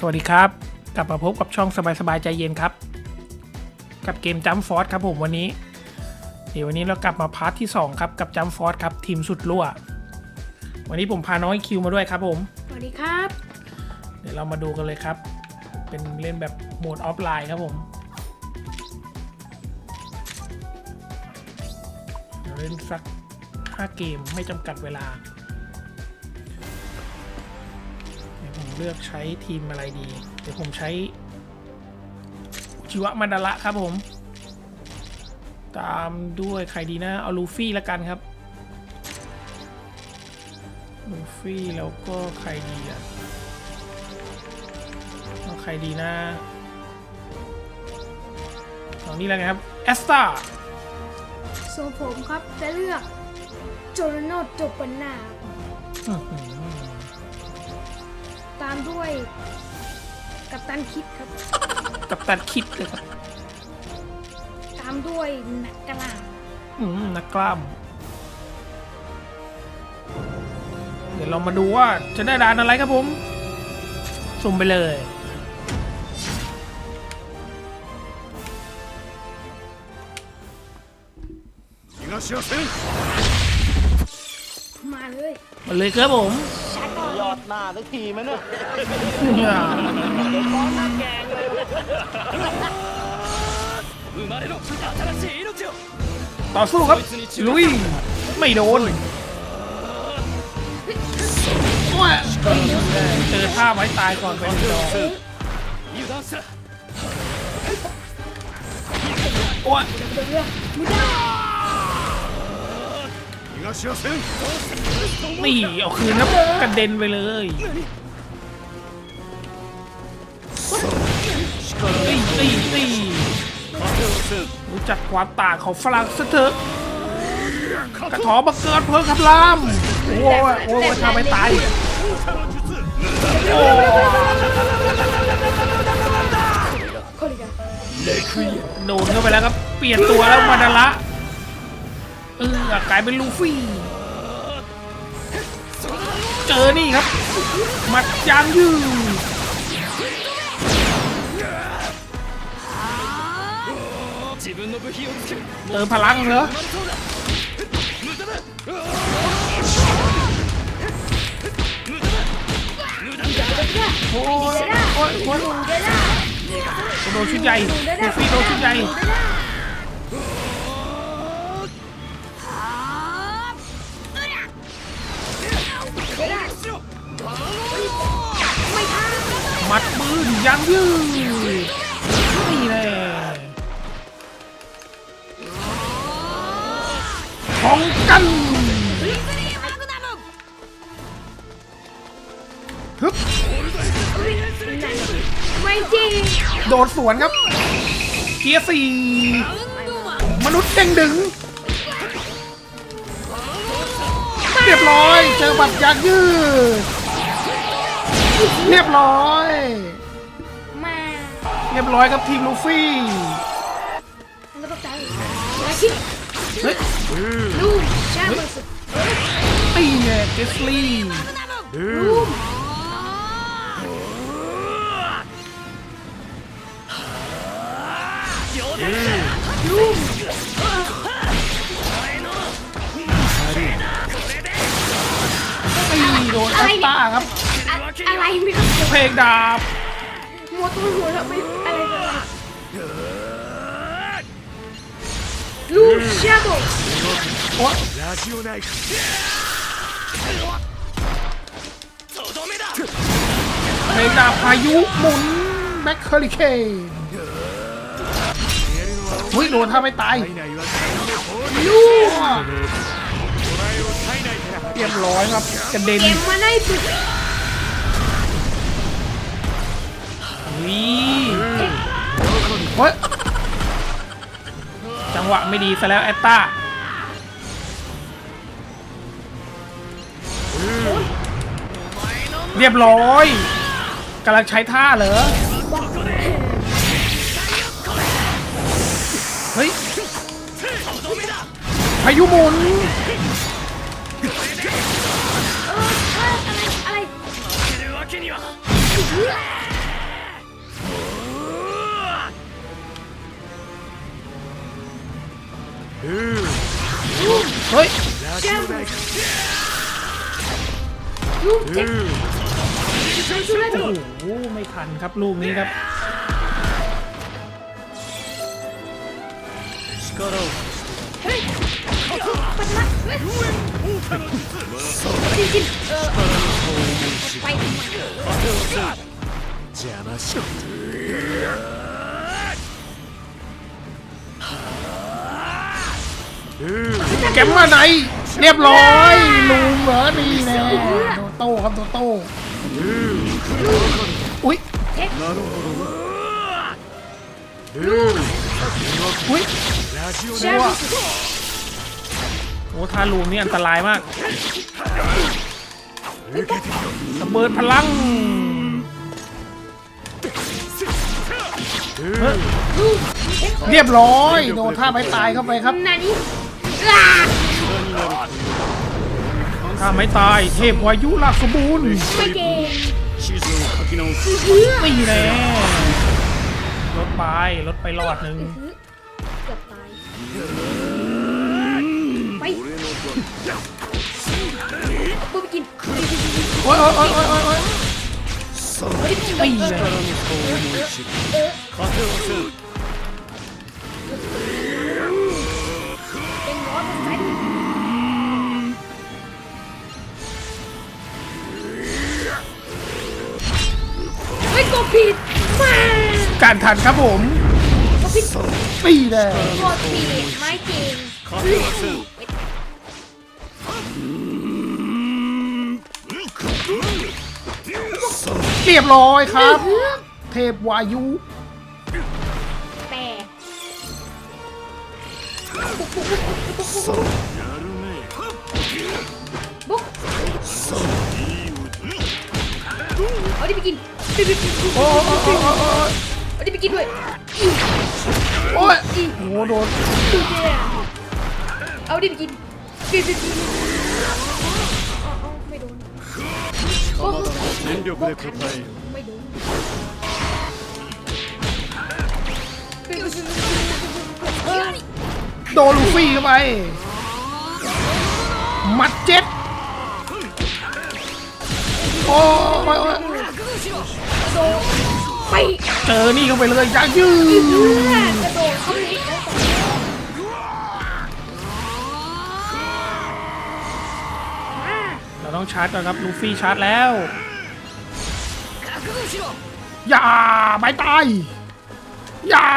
สวัสดีครับ กลับมาพบกับช่องสบายๆใจเย็นครับ กับเกมจัมฟอร์ครับผมวันนี้ เดี๋ยววันนี้เรากลับมาพาร์ทที่ 2 ครับกับจัมฟอร์ครับทีมสุดรั่ว วันนี้ผมพาน้องคิวมาด้วยครับผม สวัสดีครับ เดี๋ยวเรามาดูกันเลยครับ เป็นเล่นแบบโหมดออฟไลน์ครับผมเดี๋ยวเล่นสัก 5 เกมไม่จำกัดเวลา เลือกใช้ทีมอะไรดี เดี๋ยวผมใช้ชิวะมันดาระครับผม ตามด้วยใครดีนะ เอาลูฟี่ละกันครับลูฟี่แล้วก็ใครดีอะเอาใครดีนะเอานี่แล้วกันครับแอสตาส่วนผมครับจะเลือกโจโรโนโจปนนา ตามด้วยกัปตันคิดครับ กับตันคิดเลยครับ ตามด้วยนักกะลา อืมนักกล้าม เดี๋ยวเรามาดูว่าจะได้ด่านอะไรครับผม สุ่มไปเลย 逃がしはせん มาเลย มาเลยครับผม ดหน้าสักทีไหมเนี่ย เนี่ย 生まれろ新しい命を ต่อสู้ครับ ลุย ไม่โดนโอ้ยเจอท่าไว้ตายก่อนเป็นดอก 油断した โอ้ย นี่เอาคืนนะกระเด็นไปเลยตีตีตีรู้จักความต่างของฝรั่งซะเถอะกระถอบเกิดเพิ่งคำรามโอ้ยโอ้ยทำไม่ตายโอ้โดนเข้าไปแล้วครับ เปลี่ยนตัวแล้วมาดาระ เออกลายเป็นลูฟี่ เจอนี่ครับ มัดยางยืดเติมพลังเหรอโอ้ยโอ้ยโอ้ยโดนชุดใหญ่ลูฟี่โดนชุดใหญ่ นมัดมือยางยืดนี่แหละของกันฮึบไม่จริงโดดสวนครับ เกียร์สี่มนุษย์เด้งดึงเรียบร้อย เจอบัตรยางยืด เรียบร้อย มาเรียบร้อยครับทีมลูฟี่ แล้วก็ใจมาคิดเฮ้ยลูกชาเบอร์สุไอ้เนี่ยเจสลี่ลูกลูกไอ้โดนแอสตาครับ อะอะไรไม่รู้ เพลงดาบ มัวตัวหัวแล้วไม่อะไรกันลูกชาเบอร์ โอ๊ย ラジオナイフとどめだ เพลงดาบพายุหมุนแบ็คเฮอริเคนเฮ้ยโดนถ้าไม่ตาย 体内は体の ลูก お前を体内から เรียบร้อยครับกระเด็น เกมมาได้สุด นี่เฮ้ยจังหวะไม่ดีซะแล้วแอตตาเรียบร้อยกำลังใช้ท่าเหรอเฮ้ยพายุหมุนอะไรอะไร เฮ้ยโอ้โหไม่ทันครับลูกนี้ครับไป แกมมาไหน เรียบร้อยลูมเหรอนี่แน่โดโต้ครับโดโต้อุ้ยอุ้ยวโอ้ทาลูมนี่อันตรายมากระเบิดพลังเรียบร้อย โดนท่าไปตายเข้าไปครับ ถ้าไม่ตายเทพวายุลักสมบูรณ์ไม่เก่งไม่แน่รถไปรถไปรอดหนึ่งเกือบตายไยปุ๊บกิยโอ้ยโอ้ยโอ้ยโอ้ยโอ้ยไม่ยน่ การทันครับผมปีเลยโปีไม่จริงเรียบร้อยครับ เทพวายุแปดบุ๊กเอาดิไปกินโอ้ ยโอ้ยโอ้ยโอ้ย เอาดิไปกินด้วย โอ้ยโอ้โหโดน ดูเจ้เอาดิไปกินไปไปกินเอาเอาไม่โดนโอ้โห 全力で答えよ ไม่โดนไปไปไปไป โดนลูฟี่เข้าไป มัดเจ็ดโอ้ยโอ้ยโอ้ย โดน ไปเจอนี่เข้าไปเลยยายืเพื่ดอนกระโดดเข้าไปอีกแล้วอ่าเราต้องชาร์จก่อนครับลูฟี่ชาร์จแล้วอย่าไม่ตายอย่า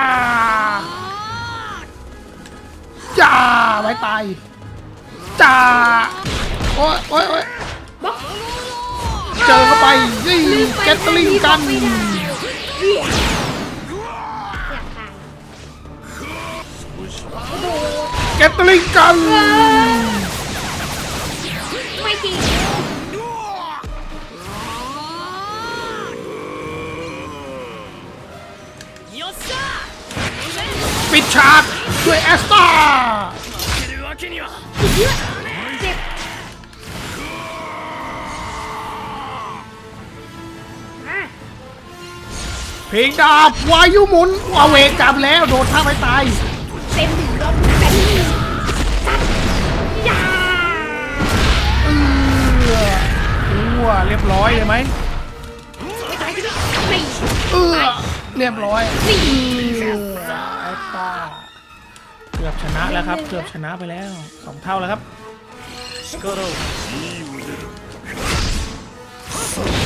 อย่าไม่ตายจ้าโอ้ยโอ้ยโอ้ยบล็อกเจอเข้าไปนี่แกตลิงกันเรียก อยากตายโดดแกตลิงกัน ไม่จริงปิดฉากด้วยแอสตา เพลงดาบวายุหมุนวาเวกกลับแล้วโดดท่าไปตายเต็มถึงลมแต่นี่ยาเออตัวเรียบร้อยเลยไหมไม่ตายไม่เออเรียบร้อยสี่ไอ้ป้าเกือบชนะแล้วครับ เกือบชนะไปแล้วสองเท่าแล้วครับสกอร์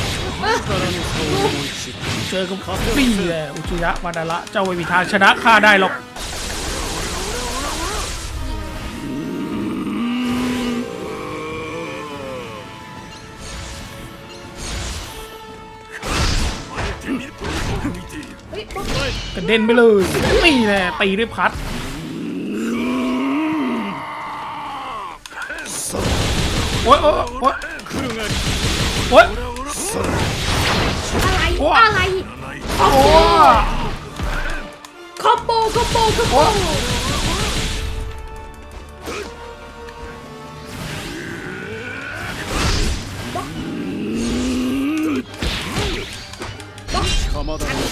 เจอกับปี้แลยอุจิยะมาดาระเจ้าไม่มีทางชนะข้าได้หรอกกระเด็นไปเลยนี่แหละตีด้วยพัดโอ๊โอ๊ยโอ๊ยโอ๊ย อะไรโอ้คอมโบคอมโบคอมโบ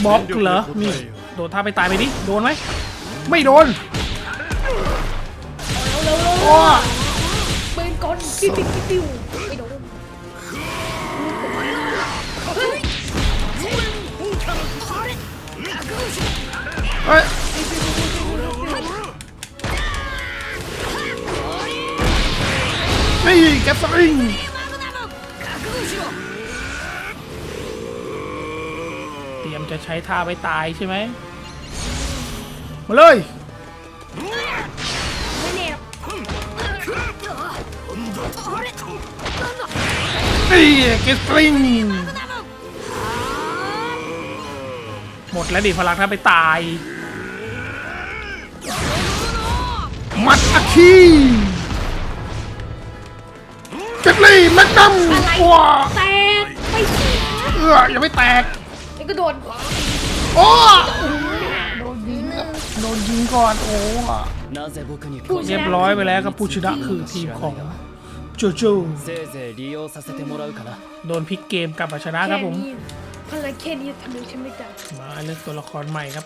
บล็อกเหรอนี่โดนท่าไปตายไปดิโดนไหมไม่โดนเร็วเร็วเร็วปืนกลปิ๊วปิ๊วปิ๊ว นี่แกสลิงเตรียมจะใช้ท่าไปตายใช่ไหมมาเลยไม่แน่หรอกนี่เกสลิงหมดแล้วดิพลังถ้าไปตาย มัดอาคี เกสลี่แมกนัม อะไร ว้า แตกไปสิ เอื้อยังไม่แตก ไอ้ก็โดน โอ้โดนยิงครับโดนยิงก่อน โอ้ なぜ僕に ผู้ช เรียบ นะ ร้อยไปแล้วครับผู้ชนะคือทีมของจูจู せいぜい利用させてもらうかな โดนพลิกเกมกลับมาชนะครับผม แนี้พลังแค่นี้ทำให้ฉันไม่ได้ มาเลือกตัวละครใหม่ครับ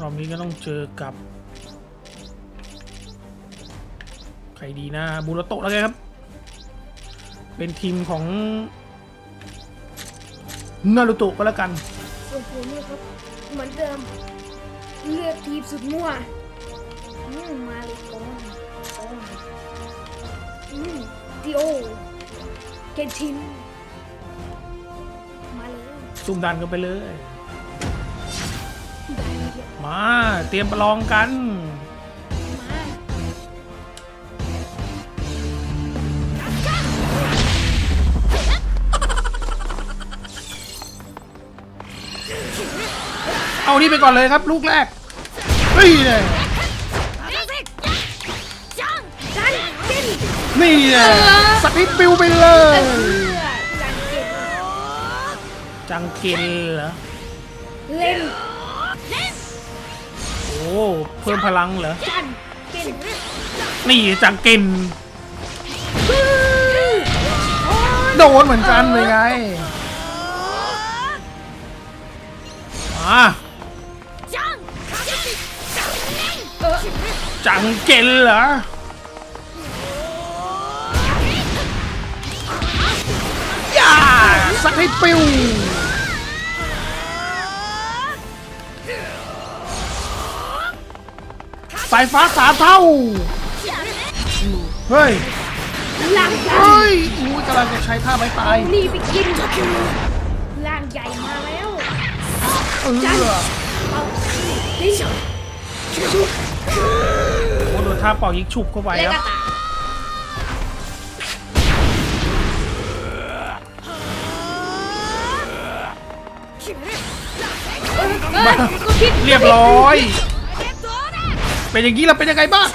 รอบนี้ก็ต้องเจอกับ ใครดีนะบูรโตะแล้วกันครับ เป็นทีมของนารูโตะก็แล้วกัน ส่วนผมเนี่ยครับ เหมือนเดิม เลือกทีมสุดมั่วอืมมาเลยก่อนก่อนอืมดิโอเกนทินมาเลย ซุ่มดันกันไปเลย มาเตรียมประลองกันมาเอานี่ไปก่อนเลยครับ ลูกแรกนี่เลยจันเก่นนี่เลยสติปปิวไปเลเอยอจันเก่นจังเกนเหรอเล่นโอ้ เพิ่มพลังเหรอ จันเก่นนี่จังเกนโดนเหมือนกันเลยไง มาเออจังเกนเหรอ อย่าสักให้ปิวายฟ้าสามเท่า เฮ้ยล่างใหญ่เฮ้ยอู้ยกำลังจะใช้ท่าไม้ตายนี่ไปกินล่างใหญ่มาแล้วเออเอาดิชโอ้โดนท่าเป่ายิงฉุบเข้าไปแล้วคก็รับตายเออเออก็คิดเรียบร้อย เป็นอย่างนี้เราเป็นยังไงบ้าง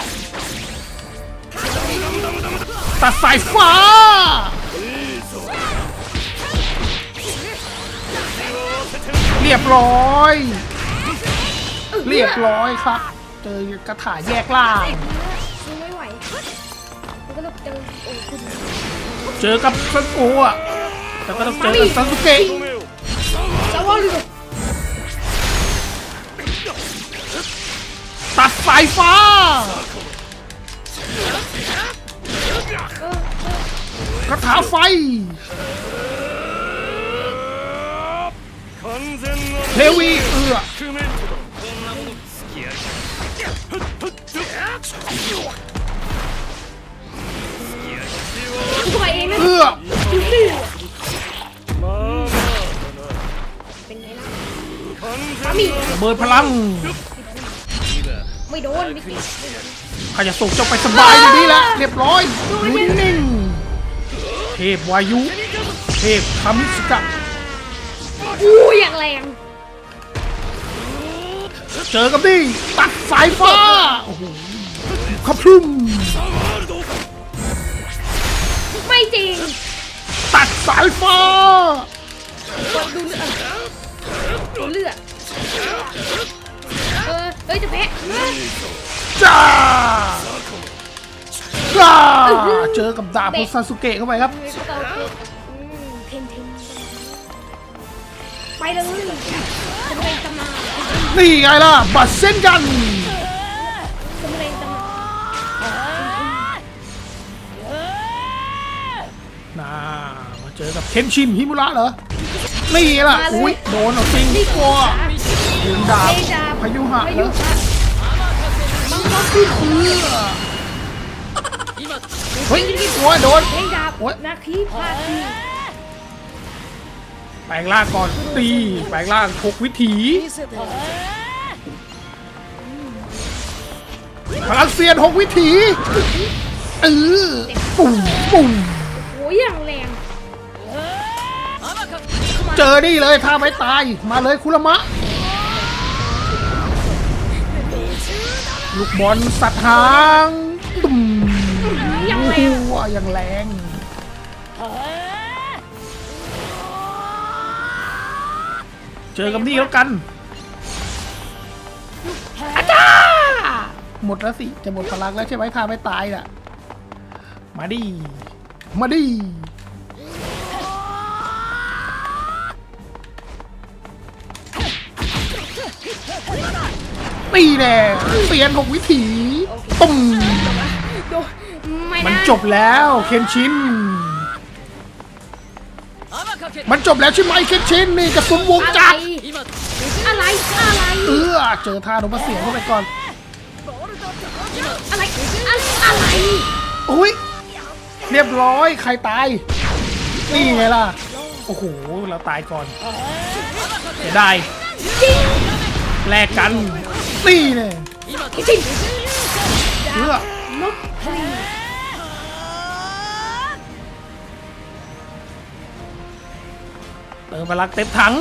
ตัดสายฟ้า เรียบร้อย เรียบร้อยครับ เจอกระถาแยกล่างสู้ไม่ไหวแล้วก็ต้องเจอโอ้คุณเจอกับซันโอะแล้วก็ต้องเจอกับซันสุเกะ จะว่าหรือ สายฟ้า กระถาไฟเฮวีเอื้อเอือเป็นไงล่ะมีเบิดพลัง ไม่โดนไม่ติดข้าจะส่งเจ้าไปสบายอยู่นี่แหละเรียบร้อยอยู่นิ่งๆเทพวายุ เทพคามิสกะอู้อย่างแรง เจอกับนี่ตัดสายฟ้าโอ้โหขับพรุ่มไม่จริง ตัดสายฟ้าดูเลือดดูเลือด เออเฮ้ยจะแพ้จ้าจ้าเจอกับดาบของซาสุเกะเข้าไปครับเฮ้ยเขาเอาอืมเทนเทนไปเลยสมุเรงตำนานนี่ไงล่ะ บัตรเส้นกัน สมุเรงตำนานน่า มาเจอกับเคนชินฮิมุระเหรอ นี่ไงล่ะ อุ้ยโดนเอาจริงนี่กลัวยืนดาบ เอดาบ พายุหะพาเหรยุอหะมังกรขึ้นเรือเฮ้ยโอ้ยโดนเองดาบโอ๊ยนาคีพาทีแปลงร่างก่อนตีแปลงร่างหกวิถีพลังเซียนหกวิถีเออปุ่มปุ่มโอ้ยอย่างแรงเจอนี่เลยท่าไม้ตายมาเลยคุระมะ ลูกบอลสัตว์หางตุ่มย่างแรงย่างแรงเจอกับนี่แล้วกันอาจารหมดแล้วสิ จะหมดพลังแล้วใช่ไหมท่าไม่ตายน่ะ มาดิ มาดิ นี่แน่เปลี่ยนหกวิถีตุ้มโดนไม่มันนะจบแล้วเคนชิน มันจบแล้วใช่ไหมเคนชินนี่กระสุนวงอะไรจักรอะไรอะไรเออเจอท่าโดนมาเสียเข้าไปก่อนอะไรอะไรอะไรอุ้ยเรียบร้อยใครตาย นี่ไงล่ะ โอ้โห เราตายก่อนเสียดายแลกกัน นี่เนี่ยจริงเพื่อนกพลีเติมพลังเต็มถัง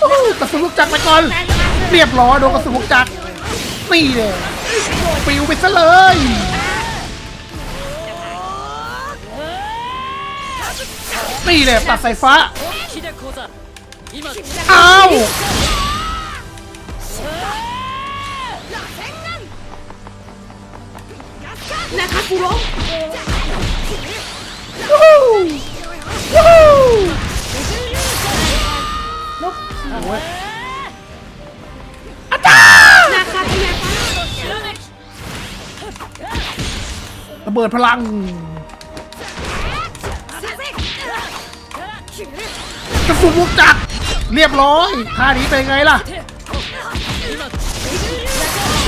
โอ้โหกระสุนลูกจักรไปก่อนแฟนมาเลยเรียบร้อยโดนกระสุนลูกจักรนี่เลยปิวไปซะเลยนี่เลยตัดสายฟ้าอ้าว นะคะกูร้องวู้ฮู้วู้ฮู้นกโอ้ยนะคะพยาฟ้าระเบิดพลังกระสุนลูกจักเรียบร้อยท่านี้เป็นไงล่ะ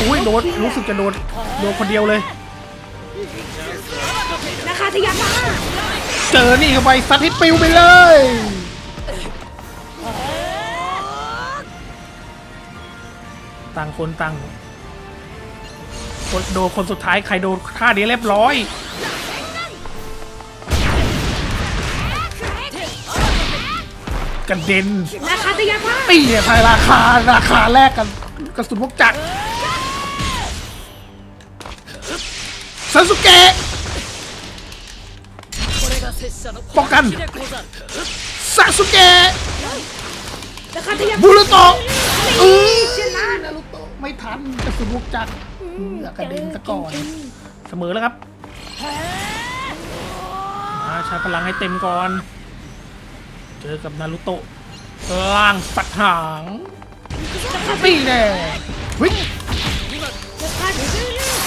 อุ้ยโดนรู้สึกจะโดนโดนคนเดียวเลย นะยาฟ้าเจอนี่เข้าไปซัดให้ปิวไปเลย ต่างคนต่างคนโดนคนสุดท้ายใครโดนท่านี้เรียบร้อยกระเด็นนะคะยาฟ้าตีเนี่ยทยราคาราคาแรกกันกระสุนพวกจักรซาสุเกะ ป้องกันซาสุเกะนะคะพยาบูรุโตะเออชนะนารุโตะไม่ทันกระสุนพวกจักรเหลือกระเด็นซะก่อนเสมอแล้วครับมาใช้พลังให้เต็มก่อน เจอกับนารุโตะล่างสัตว์หางนี่แน่วินะคะ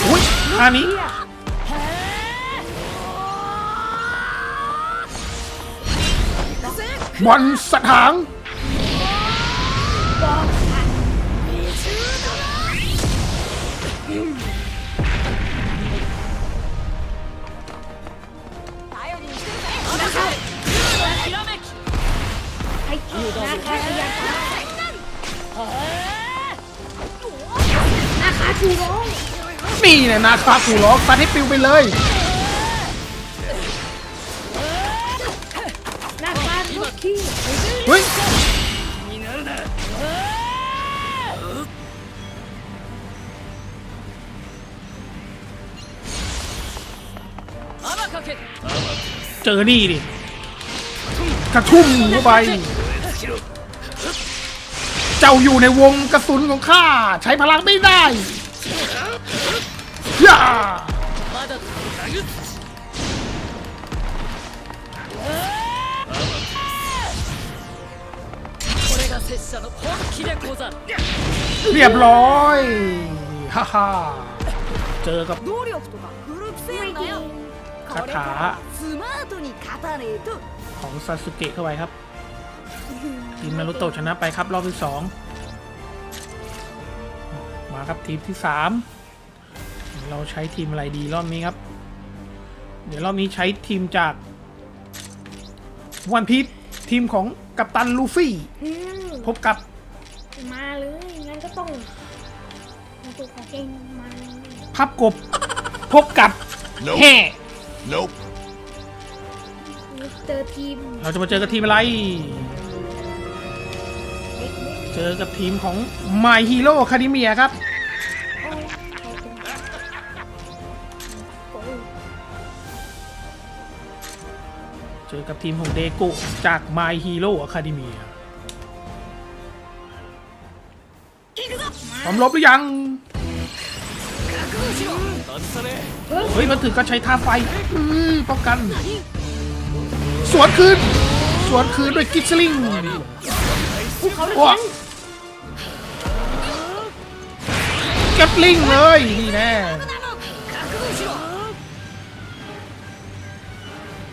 อุ้ยท่านี้ บอลสัตว์หางให้นะคะพยาฟ้านะคะกูร้องนี่เนี่ยนาคากูร้องซัดให้ปิวไปเลย อนี่ดิกระทุ่มเข้าไป เจ้าอยู่ในวงกระสุนของข้า ใช้พลังไม่ได้ย่าเรียบร้อย ฮ่าฮ่าเจอกับ คาถาของซาสึเกะเข้าไปครับ ทีมนารุโตะชนะไปครับรอบที่สองมาครับทีมที่สามเราใช้ทีมอะไรดีรอบนี้ครับ เดี๋ยวรอบนี้ใช้ทีมจากวันพีททีมของกัปตันลูฟี่พบกับมาเลยงั้นก็ต้องตัวของเองมาพับกบพบกับแห่ Nope เจอทีมเราจะมาเจอกับทีมอะไร เจอกับทีมของ My Hero Academia ครับ เจอกับทีมของเดโกจาก My Hero Academia พร้อมลบหรือยัง เฮ้ยมันถึงก็ใช้ท่าไฟอื้อป้องกัน สวนคืน สวนคืนด้วยกิฟสลิงภูเขาน้ำว้าแข็งเก็บลิงเลย นี่แน่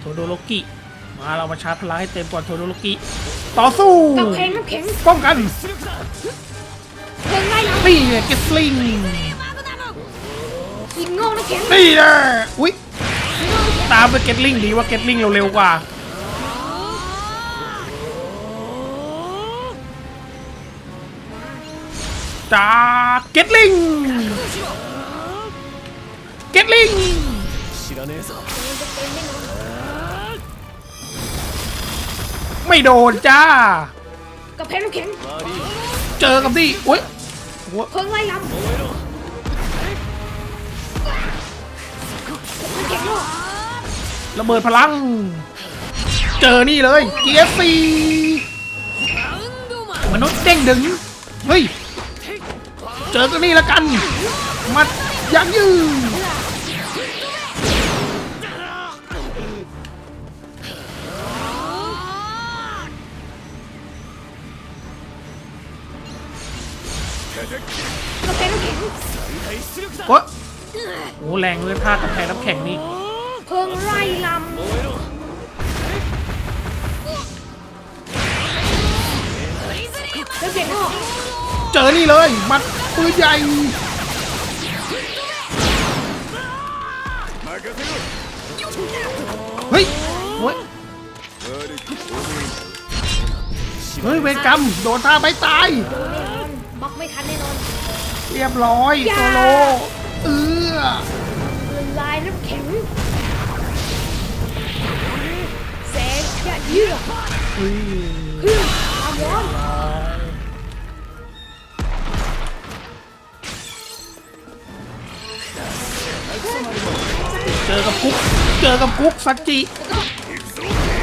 โทโดโลกิ มาเรามาชาร์จพลังให้เต็มก่อนโทโดโลกิ ต่อสู้กับแข็งน้ำแข็งป้องกันเพลิงไล่น้นี่ไงเก็บลิงินโง่นะเข็นนี่นะอุ้ยตามไปเก็ตลิงดีว่าเก็ตลิงเร็วๆกว่าจ้าเก็ตลิงเก็ตลิงไม่โดนจ้า กับเพนเข็นเจอกับดิโอ้ยเพิ่งไล่ลำ ระเบิดพลัง เจอนี่เลย เกียร์สี่มนุษย์เด้งดึง เฮ้ย เจอก็นี่ละกัน มัดยังยืน หแรงเลยท่าดกับแข้รับแข็งนี่เพิ่งไล่ลำเสีออจอนี่เลยมัดปืนใหญ่เฮ้ยเฮ้ยเวรกรรมโดนท่าไปตายบล็อกไม่ทันแน่นอนเรียบร้อยโซโลเอ้อ ละลายน้ำแข็งแสงจะเยือกเฮ้ยเพื่อความร้อนเจอกับกุ๊กเจอกับกุ๊กสัจจิ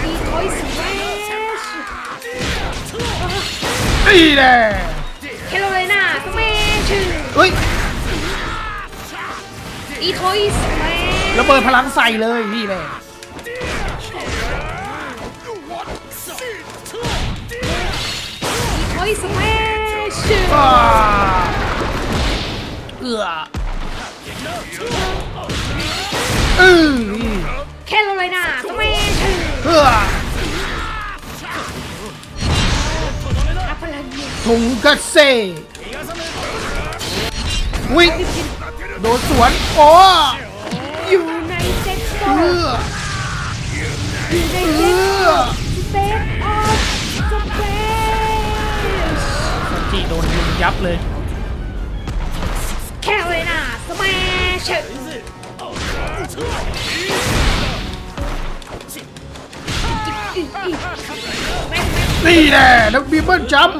มีคอยสแมชนี่แน่แค อีทอยสแมชระเบิดพลังใส่เลยนี่แน่อีทอยสแมชอ้าเอือเออนี่แคโรไลนาสแมชเอืออัพพลังเยอะถุงกระเซวิ่ง โดนสวนโอ้อยู่ในเซ็ตโตเอืออยู่ในเอือเซ็ตออฟสเปชสัจจิโดนยิงยับเลยแคโรไลนาสแมชนี่แน่นักบีเบิลจัม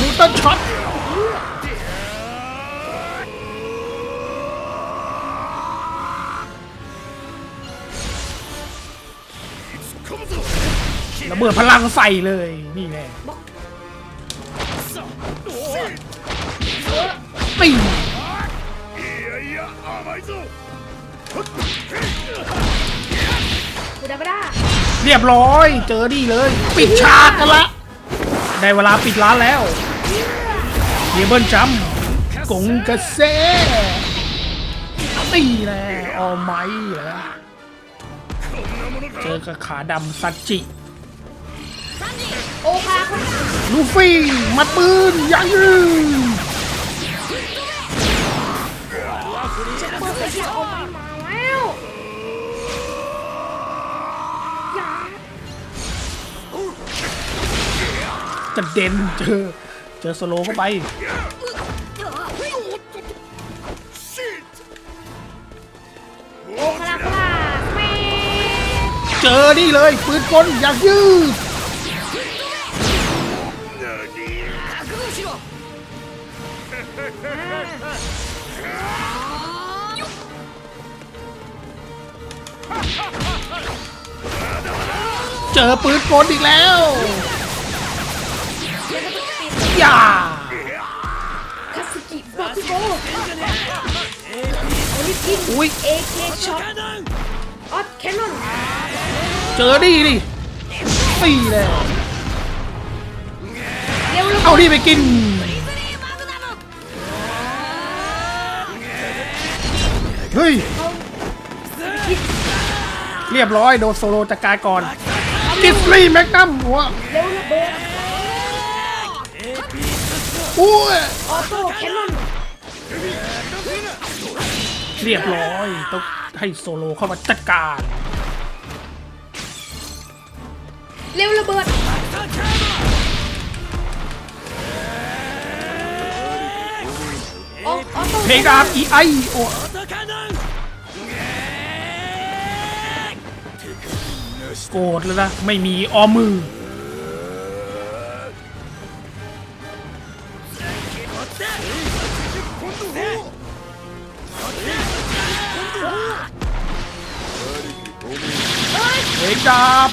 นูตันช็อต ระเบิดพลังใส่เลย นี่แน่ตีกูได้ไม่ได้เรียบร้อย เจอดีเลย ปิดฉากกันละ ได้เวลาปิดร้านแล้วเยเบิลจัมกงกระเซตีแน่ออไม้แล้วเจอกับขาดำซัจิ โอคาคนลูฟี่มัดปืนยังยืนเปิดไปที่โอมาแล้วอย่ากระเด็นเจอ เจอสโลเข้าไปโอคาราคาแม่เจอนี่เลย ปืนกลอยากยืด เจอปืนกลอีกแล้วอย่าคาสกิบักโกโอลิกินอุ้ยเอเคช็อตออฟแคนนอนเจอนี่ดิตีเลยเร็วแล้วเอานี่ไปกินเฮ้ย เรียบร้อยโดนโซโลจัดการก่อนกิสลี่แมกนัมหัวเร็วระเบิดอุ้ยออโต้แคนนอนเรียบร้อยต้องให้โซโลเข้ามาจัดการเร็วระเบิดออออโต้เพลงดาบอีไอโอ โกรธเลยนะ ไม่มีออมมือเพลงดาบ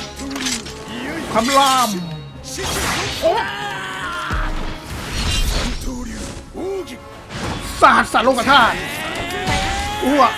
คำรามเอ๊ะสาดสารลงกระทานอ้วก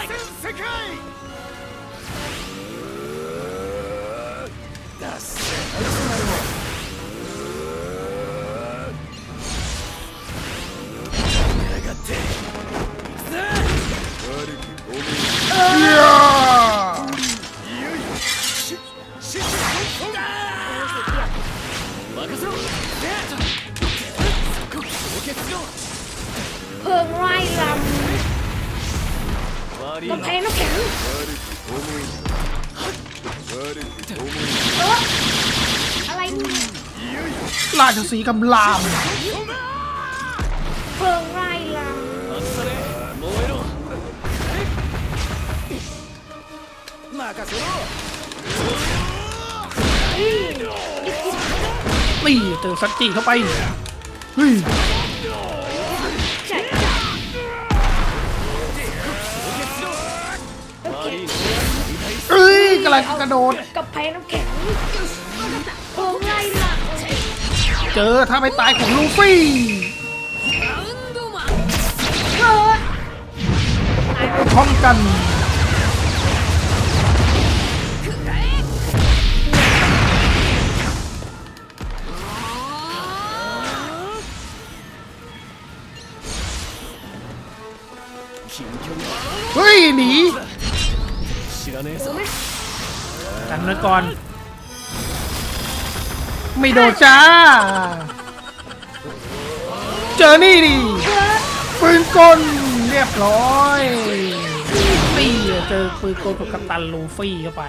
กำแพงน้ำแข็งเอออะไรเนี่ยราชสีห์กำลามเพิงไร่ลำอืมนี่เจอซัจจิเข้าไปเฮ้ย กำลังกระโดด กับแพงน้ำแข็งโอ้ไงล่ะเจอถ้าไปตายของลูฟี่เกิดพร้อมกันเฮ้ยหนี กันไว้ก่อน ไม่โดนจ้า เจอนี่ดิปืนกลเรียบร้อยฟี่เจอปืนกลกับกัปตันลูฟี่เข้าไป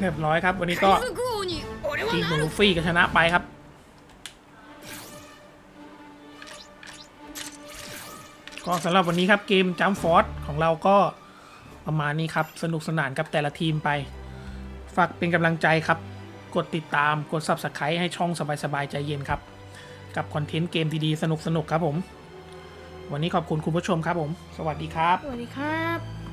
เรียบร้อยครับ วันนี้ก็ทีมลูฟี่ก็ชนะไปครับก็สำหรับวันนี้ครับเกมจัมฟอร์ดของเราก็ ประมาณนี้ครับ สนุกสนานกับแต่ละทีมไป ฝากเป็นกำลังใจครับ กดติดตามกด Subscribe ให้ช่องสบายๆใจเย็นครับ กับคอนเทนต์เกมดีๆ สนุกๆครับผม วันนี้ขอบคุณคุณผู้ชมครับผม สวัสดีครับ สวัสดีครับ